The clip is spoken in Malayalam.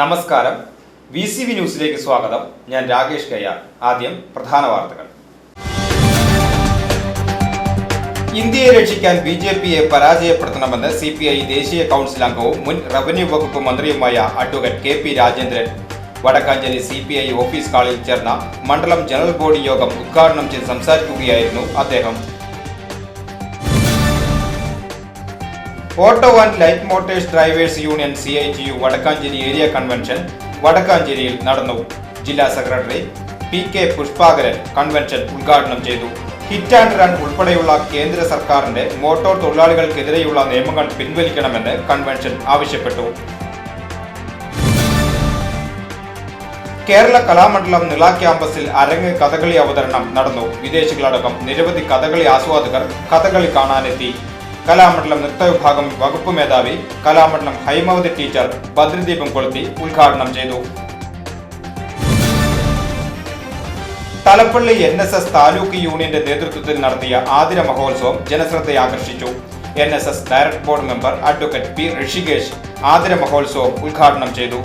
നമസ്കാരം. വി സി വി ന്യൂസിലേക്ക് സ്വാഗതം. ഞാൻ രാകേഷ് കയ്യാർ ആദ്യം പ്രധാന വാർത്തകൾ. ഇന്ത്യയെ രക്ഷിക്കാൻ ബി ജെ പിയെ പരാജയപ്പെടുത്തണമെന്ന് സി പി ഐ ദേശീയ കൗൺസിൽ അംഗവും മുൻ റവന്യൂ വകുപ്പ് മന്ത്രിയുമായ advocate K P Rajendran. Vadakkanchery C P I office ഹാളിൽ ചേർന്ന മണ്ഡലം ജനറൽ ബോഡി യോഗം ഉദ്ഘാടനം ചെയ്ത് സംസാരിക്കുകയായിരുന്നു അദ്ദേഹം. Auto and light motors drivers union C I T U Vadakkanchery area convention വടക്കാഞ്ചേരിയിൽ നടന്നു. ജില്ലാ secretary P K Pushpakaran convention ഉദ്ഘാടനം ചെയ്തു. ഹിറ്റ് ആൻഡ് റൺ ഉൾപ്പെടെയുള്ള കേന്ദ്ര സർക്കാരിന്റെ മോട്ടോർ തൊഴിലാളികൾക്കെതിരെയുള്ള നിയമങ്ങൾ പിൻവലിക്കണമെന്ന് കൺവെൻഷൻ ആവശ്യപ്പെട്ടു. കേരള കലാമണ്ഡലം നിള ക്യാമ്പസിൽ അരങ്ങ് കഥകളി അവതരണം നടന്നു. വിദേശികളടക്കം നിരവധി കഥകളി ആസ്വാദകർ കഥകളി കാണാനെത്തി. കലാമണ്ഡലം നൃത്തവിഭാഗം വകുപ്പ് മേധാവി കലാമണ്ഡലം ഹൈമവതി ടീച്ചർ ഭദ്രദീപം കൊളുത്തി ഉദ്ഘാടനം ചെയ്തു. Thalappilly N S S taluk യൂണിയന്റെ നേതൃത്വത്തിൽ നടത്തിയ ആതിര മഹോത്സവം ജനശ്രദ്ധയെ ആകർഷിച്ചു. N S S director board member advocate P Hrishikesh Athira മഹോത്സവം ഉദ്ഘാടനം ചെയ്തു.